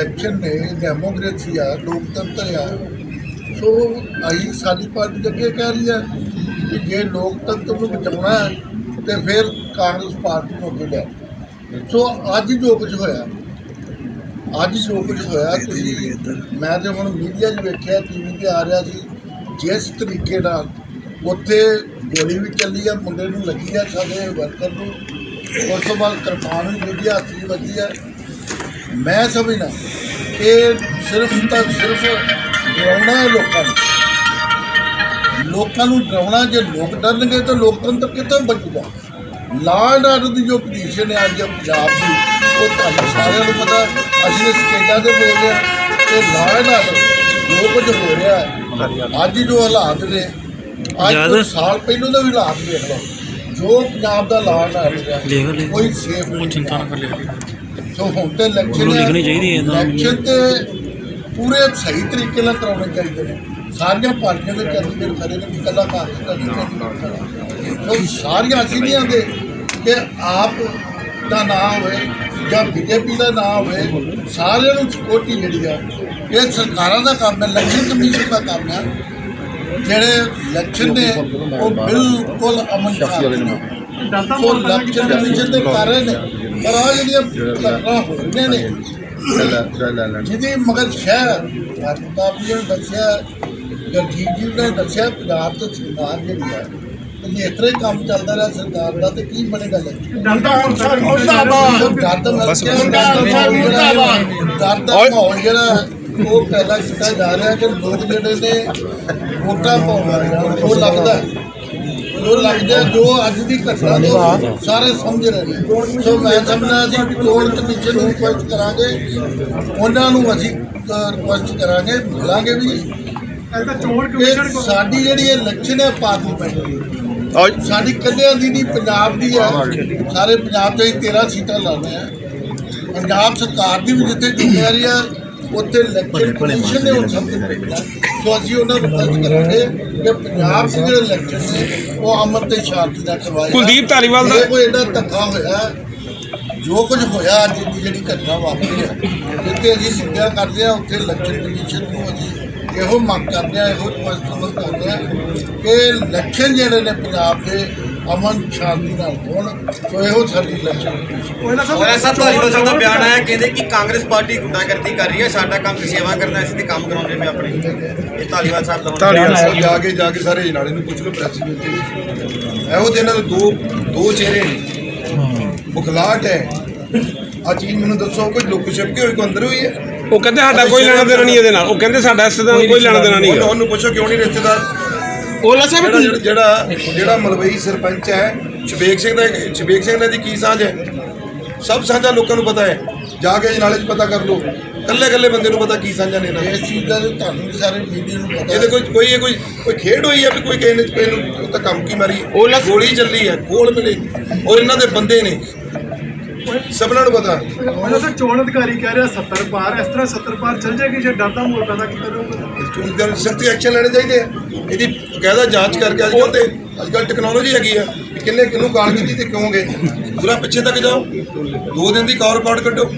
Election ਨੇ democracy ਆ ਲੋਕਤੰਤਰ ਆ ਸੋ ਅਸੀਂ ਸਾਡੀ ਪਾਰਟੀ ਅੱਗੇ ਕਹਿ ਰਹੀ ਆ ਕਿ ਜੇ ਲੋਕਤੰਤਰ ਨੂੰ ਬਚਾਉਣਾ ਹੈ ਤੇ ਫਿਰ ਕਾਂਗਰਸ ਪਾਰਟੀ ਨੂੰ ਅੱਗੇ ਲੈ ਸੋ ਅੱਜ ਜੋ ਕੁਝ ਹੋਇਆ ਅੱਜ ਜੋ ਕੁਝ ਹੋਇਆ ਤੁਸੀਂ ਮੈਂ ਤੇ ਹੁਣ ਮੀਡੀਆ 'ਚ ਵੇਖਿਆ ਟੀਵੀ ਤੇ ਆ ਰਿਹਾ ਸੀ ਜਿਸ ਤਰੀਕੇ ਨਾਲ ਉੱਥੇ ਗੋਲੀ ਵੀ ਚੱਲੀ ਆ ਮੁੰਡੇ ਨੂੰ ਲੱਗੀ ਆ ਸਾਡੇ ਵਰਕਰ ਨੂੰ। ਉਸ ਤੋਂ ਬਾਅਦ ਕਿਰਪਾਨ ਵੀ ਜਿਹੜੀ ਹੱਥ 'ਚ ਵੱਜੀ ਆ। ਮੈਂ ਸਮਝਦਾ ਕਿ ਸਿਰਫ ਤਾਂ ਸਿਰਫ ਡਰਾਉਣਾ ਹੈ ਲੋਕਾਂ ਨੂੰ। ਲੋਕਾਂ ਨੂੰ ਡਰਾਉਣਾ ਜੇ ਲੋਕ ਡਰਨਗੇ ਤਾਂ ਲੋਕਤੰਤਰ ਕਿੱਥੋਂ ਬਚੂਗਾ? ਲਾਅ ਐਂਡ ਆਰਡਰ ਦੀ ਜੋ ਪੋਜੀਸ਼ਨ ਹੈ ਅੱਜ ਪੰਜਾਬ ਦੀ ਉਹ ਤੁਹਾਨੂੰ ਸਾਰਿਆਂ ਨੂੰ ਪਤਾ ਅਸੀਂ ਇਸ ਸਟੇਜਾਂ ਤੇ ਬੋਲ ਰਹੇ ਹਾਂ ਕਿ ਲਾਅ ਐਂਡ ਆਰਡਰ ਜੋ ਕੁਝ ਹੋ ਰਿਹਾ ਹੈ ਅੱਜ ਜੋ ਹਾਲਾਤ ਨੇ ਅੱਜ ਤੋਂ ਸਾਲ ਪਹਿਲਾਂ ਦਾ ਵੀ ਹਾਲਾਤ ਦੇਖ ਲਓ। ਜੋ ਪੰਜਾਬ ਦਾ ਲਾਅ ਐਂਡ ਆਰਡਰ ਹੈ ਕੋਈ ਸੇਫ ਨਹੀਂ ਚਿੰਤਾ ਨਾ ਕਰ ਲਿਖ ਸੋ ਹੁਣ ਤੇ ਇਲੈਕਸ਼ਨ ਉਹਨੂੰ ਲਿਖਣੀ ਚਾਹੀਦੀ ਹੈ। ਇਲੈਕਸ਼ਨ ਤੇ ਪੂਰੇ ਸਹੀ ਤਰੀਕੇ ਨਾਲ ਕਰਾਉਣੇ ਚਾਹੀਦੇ ਨੇ। ਸਾਰੀਆਂ ਪਾਰਟੀਆਂ ਦੇ ਕੈਂਡੀਡੇਟ ਖੜੇ ਨੇ ਕਿ ਕੱਲਾ ਕਾਂਗਰਸ ਦਾ ਸਾਰੀਆਂ ਅਸੀਂ ਨਹੀਂ ਆਂਦੇ ਕਿ ਆਪ ਦਾ ਨਾਂ ਹੋਵੇ ਜਾਂ ਬੀਜੇਪੀ ਦਾ ਨਾਂ ਹੋਵੇ ਸਾਰਿਆਂ ਨੂੰ ਸਿਕਿਉਰਟੀ ਜਿਹੜੀ ਆ ਇਹ ਸਰਕਾਰਾਂ ਦਾ ਕੰਮ ਹੈ ਇਲੈਕਸ਼ਨ ਕਮਿਸ਼ਨ ਦਾ ਕੰਮ ਹੈ। ਜਿਹੜੇ ਇਲੈਕਸ਼ਨ ਨੇ ਉਹ ਬਿਲਕੁਲ ਅਮਨ ਸ਼ਾਂਤੀ ਨੇ। ਸੋ ਇਲੈਕਸ਼ਨ ਕਮਿਸ਼ਨ ਦੇ ਕਰ ਰਹੇ ਨੇ। ਪਰ ਆ ਜਿਹੜੀਆਂ ਘਟਨਾ ਹੋ ਰਹੀਆਂ ਨੇ ਜਿਹਦੀ ਮਗਰ ਸ਼ਹਿਰ ਪ੍ਰਤਾਪ ਜੀ ਨੇ ਦੱਸਿਆ ਗਰਜੀਤ ਜੀ ਨੇ ਦੱਸਿਆ ਪੰਜਾਬ ਤੋਂ ਸਰਕਾਰ ਜਿਹੜੀ ਹੈ ਤੇ ਜੇ ਇਸ ਤਰ੍ਹਾਂ ਹੀ ਕੰਮ ਚੱਲਦਾ ਰਿਹਾ ਸਰਕਾਰ ਦਾ ਤੇ ਕੀ ਬਣੇਗਾ ਇਲੈਕਸ਼ਨ ਡਰਦਾ ਹੁਣ ਮੁਰਦਾਬਾਦ ਡਰ ਤਾਂ ਬਸ, ਲੱਗਿਆ ਮੁਰਦਾਬਾਦ। ਡਰ ਦਾ ਮਾਹੌਲ ਜਿਹੜਾ ਹੈ, ਉਹ ਪੈਦਾ ਕੀਤਾ ਜਾ ਰਿਹਾ ਕਿ ਲੋਕ ਜਿਹੜੇ ਨੇ ਵੋਟਾਂ ਪਾਉਣ ਵਾਲੇ ਉਹ ਲੱਗਦਾ ਹੈ। ਜੋ ਲੱਗਦਾ ਜੋ ਅੱਜ ਦੀ ਘਟਨਾ ਤੋਂ ਸਾਰੇ ਸਮਝ ਰਹੇ ਨੇ। ਸੋ ਮੈਂ ਸਮਝਦਾ ਅਸੀਂ ਚੋਣ ਕਮਿਸ਼ਨ ਨੂੰ ਰਿਕੁਐਸਟ ਕਰਾਂਗੇ। ਉਹਨਾਂ ਨੂੰ ਅਸੀਂ ਰਿਕੁਐਸਟ ਕਰਾਂਗੇ ਮਿਲਾਂਗੇ ਵੀ। ਇਹ ਤਾਂ ਸਾਡੀ ਜਿਹੜੀ ਇਲੈਕਸ਼ਨ ਹੈ ਪਾਰਲੀਮੈਂਟ ਦੀ ਸਾਡੀ ਕੱਲਿਆਂ ਦੀ ਨਹੀਂ ਪੰਜਾਬ ਦੀ ਹੈ। ਸਾਰੇ ਪੰਜਾਬ 'ਚ ਅਸੀਂ 13 ਸੀਟਾਂ ਲਾਉਂਦੇ ਆ ਪੰਜਾਬ ਸਰਕਾਰ ਦੀ ਵੀ ਜਿੱਥੇ ਜ਼ਿੰਮੇਵਾਰੀ ਆ ਉੱਥੇ ਇਲੈਕਸ਼ਨ ਕਮਿਸ਼ਨ ਨੇ ਉਹ ਸਭ ਕੁਝ ਸੋ ਅਸੀਂ ਉਹਨਾਂ ਨੂੰ ਰਿਕੁਐਸਟ ਕਰਾਂਗੇ ਕਿ ਪੰਜਾਬ 'ਚ ਜਿਹੜੇ ਇਲੈਕਸ਼ਨ ਨੇ ਉਹ ਅਮਨ ਤੇ ਸ਼ਾਂਤੀ ਨਾਲ ਕਰਵਾਏ ਕੁਲਦੀਪ ਧਾਲੀਵਾਲ ਦਾ- ਕੋਈ ਐਡਾ ਧੱਕਾ ਹੋਇਆ ਜੋ ਕੁਝ ਹੋਇਆ ਅੱਜ ਦੀ ਜਿਹੜੀ ਘਟਨਾ ਵਾਪਰੀ ਹੈ ਜਿੱਥੇ ਅਸੀਂ ਨਿੰਦਿਆ ਕਰਦੇ ਆ ਉੱਥੇ ਇਲੈਕਸ਼ਨ ਕਮਿਸ਼ਨ ਨੂੰ ਅਸੀਂ ਇਹੋ ਮੰਗ ਕਰਦੇ ਆ ਇਹੋ ਰਿਕੁਐਸਟ ਕਰਦੇ ਆ ਕਿ ਇਲੈਕਸ਼ਨ ਜਿਹੜੇ ਨੇ ਪੰਜਾਬ ਦੇ ਅਮਨ ਸ਼ਾਂਤੀ ਨਾਲ ਹੋਣ ਸੋ ਇਹੋ ਸਾਡੀ ਕਮਿਸ਼ਨ ਉਹਨਾਂ ਐਸਾ ਧਾਲੀਵਾਲ ਸਾਹਿਬ ਦਾ ਬਿਆਨ ਆਇਆ ਕਹਿੰਦੇ ਕਿ ਕਾਂਗਰਸ ਪਾਰਟੀ ਗੁੰਡਾਗਰਦੀ ਕਰ ਰਹੀ ਹੈ ਸਾਡਾ ਕੰਮ ਸੇਵਾ ਕਰਨਾ ਅਸੀਂ ਤੇ ਕੰਮ ਕਰਾਉਂਦੇ ਪਏ ਆਪਣੇ। ਇਹ ਧਾਲੀਵਾਲ ਸਾਹਿਬ ਦਾ ਹੁਣ ਧਾਲੀਵਾਲ ਆਇਆ। ਜਾ ਕੇ ਜਾ ਕੇ ਸਾਰੇ ਨਾਲੇ ਨੂੰ ਪੁੱਛ ਲਓ ਪ੍ਰੈਸ ਵਿੱਚ। ਇਹੋ ਜਿਹੇ ਇਹਨਾਂ ਦੇ ਦੋ ਦੋ ਚਿਹਰੇ ਨੇ। ਬੁਖਲਾਟ ਹੈ। ਆ ਚੀਜ਼ ਮੈਨੂੰ ਦੱਸੋ ਕੋਈ ਲੁੱਕ ਛਿਪ ਕੇ ਹੋਈ ਕੋਈ ਅੰਦਰ ਹੋਈ ਹੈ? ਉਹ ਕਹਿੰਦੇ ਸਾਡਾ ਕੋਈ ਲੈਣਾ ਦੇਣਾ ਨਹੀਂ ਇਹਦੇ ਨਾਲ। ਉਹ ਕਹਿੰਦੇ ਸਾਡਾ ਇਸ ਦਾ ਕੋਈ ਲੈਣਾ ਦੇਣਾ ਨਹੀਂ ਉਹਨੂੰ ਉਹਨੂੰ ਪੁੱਛੋ ਕਿਉਂ ਨਹੀਂ ਰਿਸ਼ਤੇਦਾਰ? ਓਲਾ ਜਿਹੜਾ ਜਿਹੜਾ ਜਿਹੜਾ ਮਲਵਈ ਸਰਪੰਚ ਹੈ ਸ਼ਬੇਕ ਸਿੰਘ ਦਾ ਸ਼ਬੇਕ ਸਿੰਘ ਨਾਲ ਦੀ ਕੀ ਸਾਂਝ ਹੈ? ਸਭ ਸਾਂਝਾ ਲੋਕਾਂ ਨੂੰ ਪਤਾ ਹੈ। ਜਾ ਕੇ ਨਾਲੇ 'ਚ ਪਤਾ ਕਰ ਲਓ। ਕੱਲੇ ਕੱਲੇ ਬੰਦੇ ਨੂੰ ਪਤਾ ਕੀ ਸਾਂਝਾ ਨੇ ਇਹਨਾਂ ਦਾ। ਇਸ ਚੀਜ਼ ਦਾ ਤਾਂ ਤੁਹਾਨੂੰ ਵੀ ਸਾਰੇ ਮੀਡੀਆ ਨੂੰ ਪਤਾ ਇਹਦੇ ਕੋਈ ਕੋਈ ਇਹ ਕੋਈ ਕੋਈ ਖੇਡ ਹੋਈ ਹੈ ਵੀ ਕੋਈ ਕਿਸੇ ਨੇ ਕਿਸੇ ਨੂੰ ਉਹ ਤਾਂ ਕੰਮ ਕੀ ਮਾਰੀ? ਗੋਲੀ ਚੱਲੀ ਹੈ ਖੋਲ ਮਿਲੇ। ਔਰ ਇਹਨਾਂ ਦੇ ਬੰਦੇ ਨੇ। ਸਭਨਾਂ ਨੂੰ ਪਤਾ। ਉਹਨਾਂ ਦਾ ਚੋਣ ਅਧਿਕਾਰੀ ਕਹਿ ਰਿਹਾ 70 ਪਾਰ। ਇਸ ਤਰ੍ਹਾਂ 70 ਪਾਰ ਚੱਲ ਜਾਏਗੀ ਜੇ ਡਰ ਦਾ ਮਾਹੌਲ ਪੈਦਾ ਕੀਤਾ ਜਾਊਗਾ ਚੋਣ ਦੇ ਸਖਤੀ ਐਕਸ਼ਨ ਲੈਣੇ ਚਾਹੀਦੇ ਆ। ਇਹਦੀ ਕਾਇਦਾ ਜਾਂਚ ਕਰਕੇ ਅੱਜ ਕੱਲ੍ਹ ਤੇ ਅੱਜ ਕੱਲ੍ਹ ਟੈਕਨੋਲੋਜੀ ਹੈਗੀ ਆ ਕਿ ਕਿੰਨੇ ਕਿਹਨੂੰ ਕਾਲ ਕੀਤੀ ਤੇ ਕਿਉਂ ਗਏ। ਪੂਰਾ ਪਿੱਛੇ ਤੱਕ ਜਾਓ। ਦੋ ਦਿਨ ਦੀ ਕਾਲ ਰਿਕਾਰਡ ਕੱਢੋ।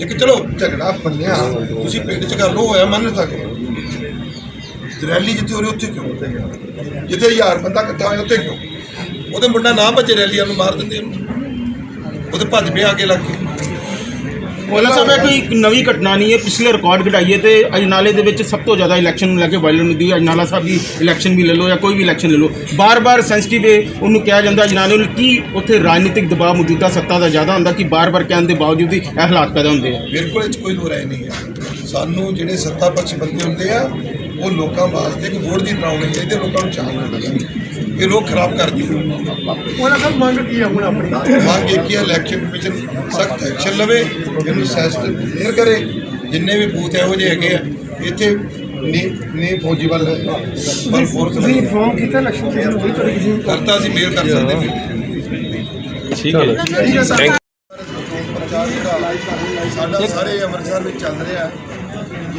ਇੱਕ ਚਲੋ ਝਗੜਾ ਬੰਨਿਆ ਤੁਸੀਂ ਪਿੰਡ 'ਚ ਕਰ ਲਓ, ਹੋਇਆ ਮੰਨ ਸਕਦੇ ਰੈਲੀ ਜਿੱਥੇ ਹੋ ਰਹੀ, ਉੱਥੇ ਕਿਉਂ? ਜਿੱਥੇ ਹਜ਼ਾਰ ਬੰਦਾ ਇਕੱਠਾ ਹੋਇਆ, ਉੱਥੇ ਕਿਉਂ? ਉਹਦੇ ਮੁੰਡਾ ਨਾ ਭੱਜੇ ਰੈਲੀਆਂ ਨੂੰ ਮਾਰ ਦਿੰਦੇ ਉਹਦੇ ਭੱਜ ਪਿਆ ਅੱਗੇ ਲੱਗ ਕੇ। ਉਹਨਾਂ ਸਾਹਿਬ, ਇਹ ਕੋਈ ਨਵੀਂ ਘਟਨਾ ਨਹੀਂ ਹੈ। ਪਿਛਲੇ ਰਿਕਾਰਡ ਘਟਾਈਏ ਤੇ ਅਜਨਾਲੇ ਦੇ ਵਿੱਚ ਸਭ ਤੋਂ ਜ਼ਿਆਦਾ ਇਲੈਕਸ਼ਨ ਨੂੰ ਲੈ ਕੇ ਵਾਇਲੈਂਟ ਹੁੰਦੀ ਹੈ। ਅਜਨਾਲਾ ਸਾਹਿਬ ਦੀ ਇਲੈਕਸ਼ਨ ਵੀ ਲੈ ਲਓ ਜਾਂ ਕੋਈ ਵੀ ਇਲੈਕਸ਼ਨ ਲੈ ਲਓ। ਬਾਰ-ਬਾਰ ਸੈਂਸਿਟਿਵ ਉਹਨੂੰ ਕਿਹਾ ਜਾਂਦਾ ਅਜਨਾਲੇ ਨੂੰ ਕੀ ਉੱਥੇ ਰਾਜਨੀਤਿਕ ਦਬਾਅ ਮੌਜੂਦਾ ਸੱਤਾ ਦਾ ਜ਼ਿਆਦਾ ਹੁੰਦਾ ਕਿ ਬਾਰ-ਬਾਰ ਕਹਿਣ ਦੇ ਬਾਵਜੂਦ ਵੀ ਇਹ ਹਾਲਾਤ ਪੈਦਾ ਹੁੰਦੇ ਆ? ਬਿਲਕੁਲ, ਇਹ 'ਚ ਕੋਈ ਦੋ ਰਾਏ ਨਹੀਂ ਹੈ। ਸਾਨੂੰ ਜਿਹੜੇ ਸੱਤਾ ਪੱਖ ਬੰਦੇ ਹੁੰਦੇ ਆ, ਉਹ ਲੋਕਾਂ ਵਾਸਤੇ ਇੱਕ ਵੋਟ ਦੀ ਬਣਾਉਣੀ ਚਾਹੀਦੀ ਲੋਕਾਂ ਨੂੰ ਚਾਹਣਾ ਚਾਹੀਦਾ। ਇਹ ਲੋਕ ਖਰਾਬ ਕਰਦੇ ਆ। ਉਹਨਾਂ ਦਾ ਮੰਗ ਕੀ ਹੈ ਹੁਣ ਆਪਣੀ? ਮੰਗ ਇਹ ਕੀ ਹੈ ਇਲੈਕਸ਼ਨ ਕਮਿਸ਼ਨ ਸਖਤ ਐਕਸ਼ਨ ਲਵੇ ਇਹਨੂੰ ਸੈਸਟ ਕਲੀਅਰ ਕਰੇ। ਜਿੰਨੇ ਵੀ ਬੂਥ ਇਹੋ ਜਿਹੇ ਹੈਗੇ ਆ ਇੱਥੇ ਨੀ ਨੀ ਫੌਜੀ ਵੱਲ ਪਰ ਫੋਰਸ ਫੋਨ ਕੀਤਾ ਇਲੈਕਸ਼ਨ ਕਮਿਸ਼ਨ ਨੂੰ ਤੁਹਾਡੀ ਕਿਸੇ ਕਰਤਾ ਅਸੀਂ ਮੇਲ ਕਰ ਸਕਦੇ ਠੀਕ ਹੈ। ਜਿਹੜਾ ਸਾਡਾ ਸਾਰੇ ਅੰਮ੍ਰਿਤਸਰ ਵਿੱਚ ਚੱਲ ਰਿਹਾ।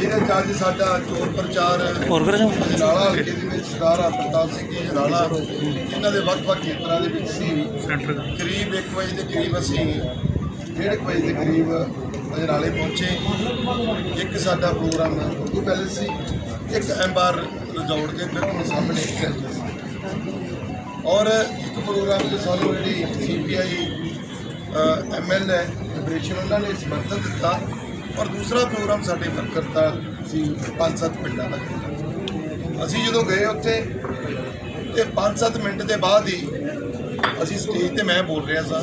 ਜਿਹਦੇ ਚ ਅੱਜ ਸਾਡਾ ਚੋਣ ਪ੍ਰਚਾਰ ਹੋਰ ਕਰ ਜਾਓ ਜਨਾਲਾ ਹਲਕੇ ਦੇ ਵਿੱਚ ਸਰਦਾਰ ਪ੍ਰਤਾਪ ਸਿੰਘ ਜੀ ਜਨਾਲਾ ਇਹਨਾਂ ਦੇ ਵੱਖ-ਵੱਖ ਖੇਤਰਾਂ ਦੇ ਵਿੱਚ ਸੀ। ਕਰੀਬ 1 ਵਜੇ ਦੇ ਕਰੀਬ ਅਸੀਂ ਡੇਢ ਕੁ ਵਜੇ ਦੇ ਕਰੀਬ ਅਜਨਾਲੇ ਪਹੁੰਚੇ। ਇੱਕ ਸਾਡਾ ਪ੍ਰੋਗਰਾਮ ਉਰਦੂ ਪੈਲੇਸ ਸੀ। ਇੱਕ ਐਮਬਾਰ ਰਿਜ਼ੋਰਟ ਦੇ ਬਿਲਕੁਲ ਸਾਹਮਣੇ ਇੱਕ ਔਰ ਇੱਕ ਪ੍ਰੋਗਰਾਮ ਤੇ ਸਾਨੂੰ ਜਿਹੜੀ ਸੀਪੀਆਈ ਐਮਐਲ ਹੈ ਲਿਬਰੇਸ਼ਨ ਉਹਨਾਂ ਨੇ ਸਮਰਥਨ ਦਿੱਤਾ। ਔਰ ਦੂਸਰਾ ਪ੍ਰੋਗਰਾਮ ਸਾਡੇ ਵਰਕਰ ਦਾ ਸੀ ਪੰਜ ਸੱਤ ਪਿੰਡਾਂ ਦਾ। ਅਸੀਂ ਜਦੋਂ ਗਏ ਉੱਥੇ, ਤੇ 5-7 ਮਿੰਟ ਦੇ ਬਾਅਦ ਹੀ ਅਸੀਂ ਸਟੇਜ ਤੇ ਮੈਂ ਬੋਲ ਰਿਹਾ ਸਾਂ।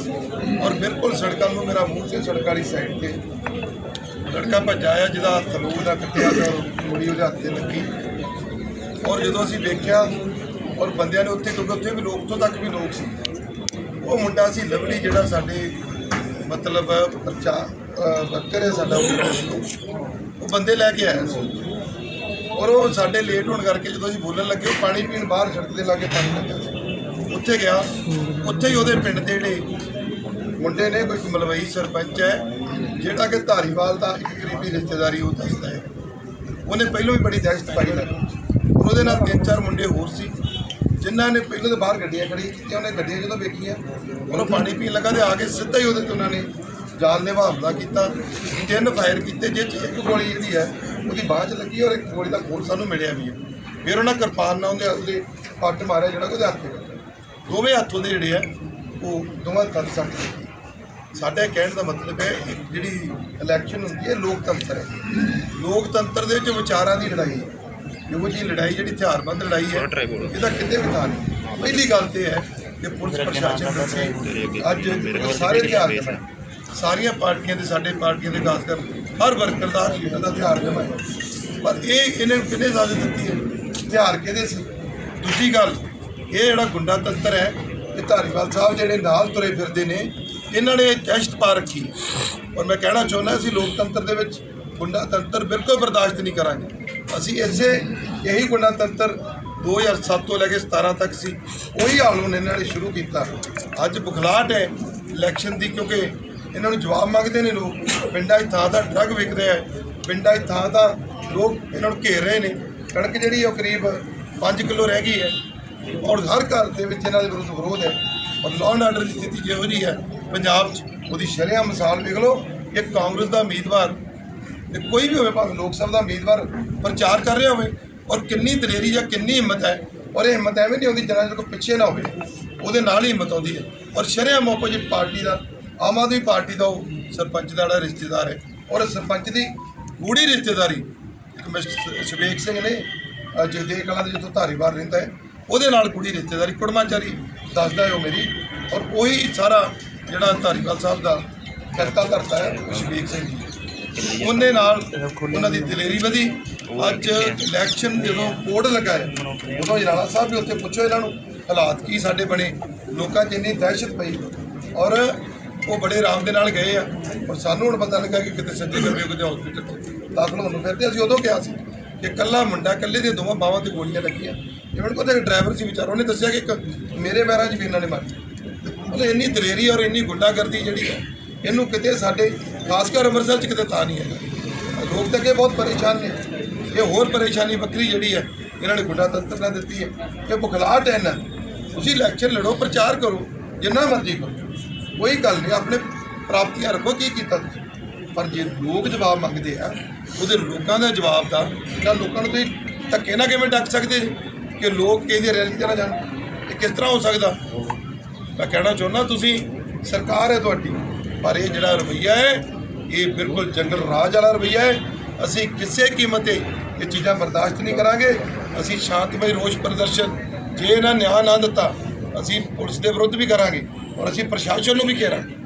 ਔਰ ਬਿਲਕੁਲ ਸੜਕਾਂ ਨੂੰ ਮੇਰਾ ਮੂੰਹ ਸੀ, ਸੜਕ ਵਾਲੀ ਸਾਈਡ ਤੇ। ਲੜਕਾ ਭੱਜਾ ਆ ਜਿਹਦਾ ਹੱਥ ਲੋਕ ਦਾ ਕੱਟਿਆ ਤੇ ਮੁੜੀ ਉਹਦੇ ਹੱਥ ਤੇ ਲੱਗੀ। ਔਰ ਜਦੋਂ ਅਸੀਂ ਵੇਖਿਆ, ਔਰ ਬੰਦਿਆਂ ਨੇ ਉੱਥੇ, ਕਿਉਂਕਿ ਉੱਥੇ ਵੀ ਲੋਕ ਤੋਂ ਤੱਕ ਵੀ ਲੋਕ ਸੀ। ਉਹ ਮੁੰਡਾ ਸੀ ਲਵਲੀ, ਜਿਹੜਾ ਸਾਡੇ ਮਤਲਬ ਪ੍ਰਚਾਰ ਵਰਕਰ ਹੈ ਸਾਡਾ ਉਹ। ਬੰਦੇ ਲੈ ਕੇ ਆਇਆ ਸੀ। ਔਰ ਉਹ ਸਾਡੇ ਲੇਟ ਹੋਣ ਕਰਕੇ ਜਦੋਂ ਅਸੀਂ ਬੋਲਣ ਲੱਗੇ, ਉਹ ਪਾਣੀ ਪੀਣ ਬਾਹਰ ਸੜਕ ਦੇ ਲਾਗੇ ਪਾਣੀ ਲੱਗਿਆ ਸੀ। ਉੱਥੇ ਗਿਆ। ਉੱਥੇ ਹੀ ਉਹਦੇ ਪਿੰਡ ਦੇ ਜਿਹੜੇ ਮੁੰਡੇ ਨੇ, ਕੋਈ ਮਲਵਈ ਸਰਪੰਚ ਹੈ, ਜਿਹੜਾ ਕਿ ਧਾਰੀਵਾਲ ਦਾ ਇੱਕ ਕਰੀਬੀ ਰਿਸ਼ਤੇਦਾਰੀ ਉਹ ਦੱਸਦਾ ਹੈ। ਉਹਨੇ ਪਹਿਲਾਂ ਵੀ ਬੜੀ ਦਹਿਸ਼ਤ ਪਾਈ ਲੱਗੀ ਉਹਦੇ ਨਾਲ ਤਿੰਨ ਚਾਰ ਮੁੰਡੇ ਹੋਰ ਸੀ, ਜਿਨ੍ਹਾਂ ਨੇ ਪਹਿਲਾਂ ਤਾਂ ਬਾਹਰ ਗੱਡੀਆਂ ਖੜੀ ਕੀਤੀਆਂ, ਉਹਨੇ ਗੱਡੀਆਂ ਜਦੋਂ ਵੇਖੀਆਂ, ਉਹਨੂੰ ਪਾਣੀ ਪੀਣ ਲੱਗਾ ਤੇ ਆ ਕੇ ਸਿੱਧਾ ਹੀ ਉਹਦੇ ਤੇ ਉਹਨਾਂ ਨੇ ਜਾਨਲੇਵਾ ਹਮਲਾ ਕੀਤਾ ਤਿੰਨ ਫਾਇਰ ਕੀਤੇ ਜਿਹ 'ਚ ਇੱਕ ਗੋਲੀ ਜਿਹੜੀ ਹੈ ਉਹਦੀ ਬਾਹ 'ਚ ਲੱਗੀ ਔਰ ਇੱਕ ਗੋਲੀ ਦਾ ਖੋਲ ਸਾਨੂੰ ਮਿਲਿਆ ਵੀ ਹੈ। ਫਿਰ ਉਹਨਾਂ ਕਿਰਪਾਨ ਨਾਲ ਉਹਦੇ ਉਹਦੇ ਪੱਟ ਮਾਰਿਆ ਜਿਹੜਾ ਉਹਦੇ ਹੱਥ ਤੇ। ਦੋਵੇਂ ਹੱਥ ਉਹਦੇ ਜਿਹੜੇ ਆ ਉਹ ਦੋਵਾਂ ਤੱਕ ਸੱਟ ਸਾਡੇ ਕਹਿਣ ਦਾ ਮਤਲਬ ਹੈ ਜਿਹੜੀ ਇਲੈਕਸ਼ਨ ਹੁੰਦੀ ਹੈ ਲੋਕਤੰਤਰ ਹੈ। ਲੋਕਤੰਤਰ ਦੇ ਵਿੱਚ ਵਿਚਾਰਾਂ ਦੀ ਲੜਾਈ ਹੈ। ਇਹੋ ਜਿਹੀ ਲੜਾਈ ਜਿਹੜੀ ਹਥਿਆਰਬੰਦ ਲੜਾਈ ਹੈ ਇਹਦਾ ਕਿਤੇ ਵੀ ਥਾਂ ਨਹੀਂ। ਪਹਿਲੀ ਗੱਲ ਤੇ ਹੈ ਕਿ ਪੁਲਿਸ ਪ੍ਰਸ਼ਾਸਨ ਅੱਜ ਸਾਰੇ ਹਥਿਆਰ ਸਾਰੀਆਂ ਪਾਰਟੀਆਂ ਦੇ ਸਾਡੇ ਪਾਰਟੀਆਂ ਦੇ ਖਾਸ ਕਰ ਹਰ ਵਰਕਰ ਦਾ, ਹਰ ਲੀਡਰ ਦਾ ਹਥਿਆਰ ਜਮਾਏ ਪਰ ਇਹ ਇਹਨੇ ਕਿੰਨੇ ਇਜਾਜ਼ਤ ਦਿੱਤੀ ਹੈ? ਹਥਿਆਰ ਕਿਹਦੇ ਸੀ? ਦੂਜੀ ਗੱਲ, ਇਹ ਜਿਹੜਾ ਗੁੰਡਾ ਤੰਤਰ ਹੈ, ਇਹ ਧਾਰੀਵਾਲ ਸਾਹਿਬ ਜਿਹੜੇ ਨਾਲ ਤੁਰੇ ਫਿਰਦੇ ਨੇ, ਇਹਨਾਂ ਨੇ ਦਹਿਸ਼ਤ ਪਾ ਰੱਖੀ ਔਰ ਮੈਂ ਕਹਿਣਾ ਚਾਹੁੰਦਾ, ਅਸੀਂ ਲੋਕਤੰਤਰ ਦੇ ਵਿੱਚ ਗੁੰਡਾ ਤੰਤਰ ਬਿਲਕੁਲ ਬਰਦਾਸ਼ਤ ਨਹੀਂ ਕਰਾਂਗੇ। ਅਸੀਂ ਇਸੇ ਇਹੀ ਗੁੰਡਾ ਤੰਤਰ 2007 ਤੋਂ ਲੈ ਕੇ 17 ਤੱਕ ਸੀ, ਉਹੀ ਹਾਲ ਹੁਣ ਇਹਨਾਂ ਨੇ ਸ਼ੁਰੂ ਕੀਤਾ। ਅੱਜ ਬੁਖਲਾਹਟ ਹੈ ਇਲੈਕਸ਼ਨ ਦੀ, ਕਿਉਂਕਿ ਇਹਨਾਂ ਨੂੰ ਜਵਾਬ ਮੰਗਦੇ ਨੇ ਲੋਕ। ਪਿੰਡਾਂ 'ਚ ਥਾਂ ਦਾ ਡਰੱਗ ਵਿਕਦੇ ਆ। ਪਿੰਡਾਂ 'ਚ ਥਾਂ ਦਾ ਲੋਕ ਇਹਨਾਂ ਨੂੰ ਘੇਰ ਰਹੇ ਨੇ। ਕਣਕ ਜਿਹੜੀ ਉਹ ਕਰੀਬ 5 ਕਿਲੋ ਰਹਿ ਗਈ ਹੈ। ਔਰ ਹਰ ਘਰ ਦੇ ਵਿੱਚ ਇਹਨਾਂ ਦੇ ਵਿਰੁੱਧ ਵਿਰੋਧ ਹੈ। ਔਰ ਲਾਅ ਐਂਡ ਆਰਡਰ ਦੀ ਸਥਿਤੀ ਜਿਹੋ ਜਿਹੀ ਹੈ। ਪੰਜਾਬ 'ਚ ਉਹਦੀ ਸ਼ਰੇਆਮ ਮਿਸਾਲ ਵੇਖ ਲਓ ਕਿ ਕਾਂਗਰਸ ਦਾ ਉਮੀਦਵਾਰ ਤੇ ਕੋਈ ਵੀ ਹੋਵੇ ਭਾਵੇਂ ਲੋਕ ਸਭਾ ਦਾ ਉਮੀਦਵਾਰ ਪ੍ਰਚਾਰ ਕਰ ਰਿਹਾ ਹੋਵੇ ਔਰ ਕਿੰਨੀ ਦਲੇਰੀ ਜਾਂ ਕਿੰਨੀ ਹਿੰਮਤ ਹੈ ਔਰ ਇਹ ਹਿੰਮਤ ਐਵੇਂ ਨਹੀਂ ਆਉਂਦੀ ਜਿੰਨਾ ਚਿਰ ਕੋਈ ਪਿੱਛੇ ਨਾ ਹੋਵੇ। ਉਹਦੇ ਨਾਲ ਹੀ ਹਿੰਮਤ ਆਉਂਦੀ ਹੈ। ਔਰ ਸ਼ਰੇਆਮ ਆਪੋਜੀਟ ਪਾਰਟੀ ਦਾ ਆਮ ਆਦਮੀ ਪਾਰਟੀ ਦਾ ਉਹ ਸਰਪੰਚ ਦਾ ਜਿਹੜਾ ਰਿਸ਼ਤੇਦਾਰ ਹੈ ਔਰ ਸਰਪੰਚ ਦੀ ਗੂੜੀ ਰਿਸ਼ਤੇਦਾਰੀ ਇੱਕ ਮਿਸਟਰ ਸੁਬੇਕ ਸਿੰਘ ਨੇ ਅ, ਕਲਾਂ ਦੇ ਜਿੱਥੋਂ ਧਾਰੀਵਾਲ ਰਹਿੰਦਾ ਹੈ ਉਹਦੇ ਨਾਲ ਕੁੜੀ ਰਿਸ਼ਤੇਦਾਰੀ ਕੁੜਮਾਚਾਰੀ ਦੱਸਦਾ ਹੈ ਉਹ ਮੇਰੀ ਔਰ ਉਹੀ ਸਾਰਾ ਜਿਹੜਾ ਧਾਰੀਵਾਲ ਸਾਹਿਬ ਦਾ ਕਰਤਾ ਧਰਤਾ ਹੈ ਸੁਬੇਕ ਸਿੰਘ ਜੀ। ਉਹਨੇ ਨਾਲ ਉਹਨਾਂ ਦੀ ਦਲੇਰੀ ਵਧੀ। ਅੱਜ ਇਲੈਕਸ਼ਨ ਜਦੋਂ ਕੋਡ ਲੱਗਾ ਉਦੋਂ ਜਨਾਲਾ ਸਾਹਿਬ ਵੀ ਉੱਥੇ ਪੁੱਛੋ ਇਹਨਾਂ ਨੂੰ ਹਾਲਾਤ ਕੀ ਸਾਡੇ ਬਣੇ ਲੋਕਾਂ 'ਚ ਇੰਨੀ ਦਹਿਸ਼ਤ ਪਈ ਔਰ ਉਹ ਬੜੇ ਆਰਾਮ ਦੇ ਨਾਲ ਗਏ ਆ। ਔਰ ਸਾਨੂੰ ਹੁਣ ਪਤਾ ਲੱਗਾ ਕਿ ਕਿਤੇ ਸੱਜੇ ਕਰਵੇ ਕਿਤੇ ਹਸਪੀਟਲ 'ਚ ਦਾਖਲ ਹੋਣ ਨੂੰ ਫਿਰਦੇ ਅਸੀਂ ਉਦੋਂ ਕਿਹਾ ਸੀ ਕਿ ਕੱਲਾ ਮੁੰਡਾ ਕੱਲੇ ਦੇ ਦੋਵਾਂ ਬਾਹਾਂ ਤੇ ਗੋਲੀਆਂ ਲੱਗੀਆਂ। ਇਵਨ ਕੋਲ ਇੱਕ ਡਰਾਈਵਰ ਸੀ ਵਿਚਾਰਾ, ਉਹਨੇ ਦੱਸਿਆ ਕਿ ਇੱਕ ਮੇਰੇ ਪੈਰਾਂ 'ਚ ਵੀ ਇਹਨਾਂ ਨੇ ਮਾਰੀ। ਮਤਲਬ ਇੰਨੀ ਦਲੇਰੀ ਔਰ ਇੰਨੀ ਗੁੰਡਾਗਰਦੀ ਜਿਹੜੀ ਹੈ, ਇਹਨੂੰ ਕਿਤੇ ਸਾਡੇ, ਖਾਸ ਕਰ ਅੰਮ੍ਰਿਤਸਰ 'ਚ ਕਿਤੇ ਤਾਂ ਨਹੀਂ ਹੈਗਾ। ਲੋਕ ਤਾਂ ਕਿ ਬਹੁਤ ਪਰੇਸ਼ਾਨ ਨੇ। ਇਹ ਹੋਰ ਪਰੇਸ਼ਾਨੀ ਵੱਖਰੀ ਜਿਹੜੀ ਹੈ, ਇਹਨਾਂ ਨੇ ਗੁੰਡਾ ਤੰਤਰ ਨਾਲ ਦਿੱਤੀ ਹੈ। ਇਹ ਬੁਖਲਾਹਟ ਹੈ ਨਾ ਤੁਸੀਂ ਇਲੈਕਸ਼ਨ ਲੜੋ, ਪ੍ਰਚਾਰ ਕਰੋ, ਜਿੰਨਾ ਮਰਜ਼ੀ ਕਰੋ। ਕੋਈ ਗੱਲ ਨਹੀਂ, ਆਪਣੇ ਪ੍ਰਾਪਤੀਆਂ ਰੱਖੋ, ਕੀ ਕੀਤਾ ਤੁਸੀਂ? ਪਰ ਜੇ ਲੋਕ ਜਵਾਬ ਮੰਗਦੇ ਆ, ਉਹਦੇ ਲੋਕਾਂ ਦਾ ਜਵਾਬ ਦਾ ਤਾਂ ਲੋਕਾਂ ਨੂੰ ਤੁਸੀਂ ਧੱਕੇ ਨਾ ਕਿਵੇਂ ਡੱਕ ਸਕਦੇ ਕਿ ਲੋਕ ਕਿਹਦੀ ਰੈਲੀ ਤੇ ਨਾ ਜਾਣ ਇਹ ਕਿਸ ਤਰ੍ਹਾਂ ਹੋ ਸਕਦਾ? ਮੈਂ ਕਹਿਣਾ ਚਾਹੁੰਦਾ, ਤੁਸੀਂ ਸਰਕਾਰ ਹੈ ਤੁਹਾਡੀ, ਪਰ ਇਹ ਜਿਹੜਾ ਰਵਈਆ ਹੈ, ਇਹ ਬਿਲਕੁਲ ਜੰਗਲ ਰਾਜ ਵਾਲਾ ਰਵਈਆ ਹੈ। ਅਸੀਂ ਕਿਸੇ ਕੀਮਤ ਤੇ ਇਹ ਚੀਜ਼ਾਂ ਬਰਦਾਸ਼ਤ ਨਹੀਂ ਕਰਾਂਗੇ। ਅਸੀਂ ਸ਼ਾਂਤਮਈ ਰੋਸ ਪ੍ਰਦਰਸ਼ਨ, ਜੇ ਇਹਨਾਂ ਨਿਆਂ ਨਾ ਦਿੱਤਾ, ਅਸੀਂ ਪੁਲਿਸ ਦੇ ਵਿਰੁੱਧ ਵੀ ਕਰਾਂਗੇ। ਔਰ ਅਸੀਂ ਪ੍ਰਸ਼ਾਸਨ ਨੂੰ ਵੀ ਘੇਰਾਂਗੇ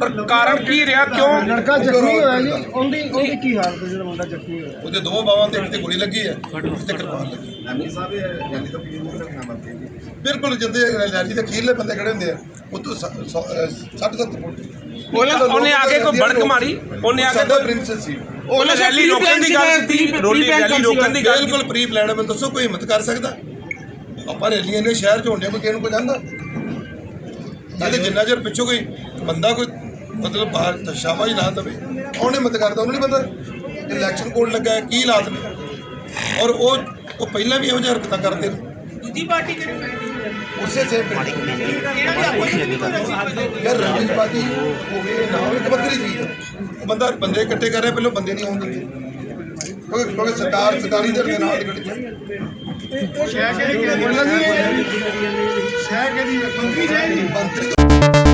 ਪਰ ਕਾਰਨ ਕੀ ਰਿਹਾ? ਕਿਉਂ? ਲੜਕਾ ਜ਼ਖਮੀ ਹੋਇਆ ਜੀ, ਉਹਦੀ ਉਹਦੀ ਕੀ ਹਾਲਤ ਹੈ ਜਿਹੜਾ ਮੁੰਡਾ ਜ਼ਖਮੀ ਹੋਇਆ? ਉਹਦੇ ਦੋ ਬਾਵਾਂ ਤੇ ਇੱਕ ਤੇ ਗੋਲੀ ਲੱਗੀ ਹੈ ਇੱਕ ਤੇ ਕਿਰਪਾਨ ਲੱਗੀ। ਬਿਲਕੁਲ ਜਿੰਦੇ ਰੈਲੀ ਦੇ ਅਖੀਰਲੇ ਬੰਦੇ ਖੜੇ ਹੁੰਦੇ ਆ ਉਹ ਤੋਂ 60 70 ਫੁੱਟ। ਉਹਨੇ ਉਹਨੇ ਆ ਕੇ ਕੋਈ ਬੜਕ ਮਾਰੀ? ਉਹਨੇ ਆ ਕੇ ਸਾਡਾ ਪ੍ਰਿੰਸੈਸ ਸੀ। ਉਹਨੇ ਰੈਲੀ ਰੋਕਣ ਦੀ ਗੱਲ ਕੀਤੀ ਰੋਲੀ ਰੈਲੀ ਰੋਕਣ ਦੀ ਗੱਲ ਬਿਲਕੁਲ ਪ੍ਰੀ ਪਲਾਨ ਹੈ ਮੈਨੂੰ ਦੱਸੋ ਕੋਈ ਹਿੰਮਤ ਕਰ ਸਕਦਾ? ਆਪਾਂ ਰੈਲੀਆਂ ਨੇ ਸ਼ਹਿਰ ਚ ਹੋਣੀਆਂ ਕੋਈ ਕਿਸੇ ਨੂੰ ਕੋਈ ਜਾਂਦਾ ਇਹਦੇ ਜਿੰਨਾ ਚਿਰ ਪਿੱਛੋਂ ਕੋਈ ਬੰਦਾ ਕੋਈ ਮਤਲਬ ਬਾਹਰ ਸ਼ਾਬਾਸ਼ ਨਾ ਦਵੇ ਉਹਨੇ ਹਿੰਮਤ ਕਰਦਾ? ਉਹਨੂੰ ਨਹੀਂ ਪਤਾ ਇਲੈਕਸ਼ਨ ਕੋਡ ਲੱਗਾ ਹੈ ਕੀ ਹਾਲਾਤ ਨੇ ਔਰ ਉਹ ਉਹ ਪਹਿਲਾਂ ਵੀ ਇਹੋ ਜਿਹਾ ਹਰਕਤਾਂ ਕਰਦੇ ਨੇ। ਦੂਜੀ ਪਾਰਟੀ ਕਿਹੜੀ ਉਸੇ ਸੇਮ ਪਿੰਡ ਯਾਰ ਰੰਜਿਸ਼ਬਾਜੀ ਹੋਵੇ ਨਾ ਹੋਵੇ ਇੱਕ ਹੈ। ਉਹ ਬੰਦਾ ਬੰਦੇ ਇਕੱਠੇ ਕਰ ਰਿਹਾ ਪਹਿਲਾਂ ਬੰਦੇ ਨਹੀਂ ਆਉਂਦੇ ਕਿਉਂਕਿ ਕਿਉਂਕਿ ਸਰਦਾਰ ਸਰਦਾਰੀ ਦੇ ਨਾਲ ਦੀ ਗੱਡੀ ਸ਼ਹਿ ਕਿਹਦੀ ਕਿਹਦੀ ਸ਼ਹਿ ਕਿਹਦੀ ਮੰਗੀ ਜਾਏਗੀ ਮੰਤਰੀ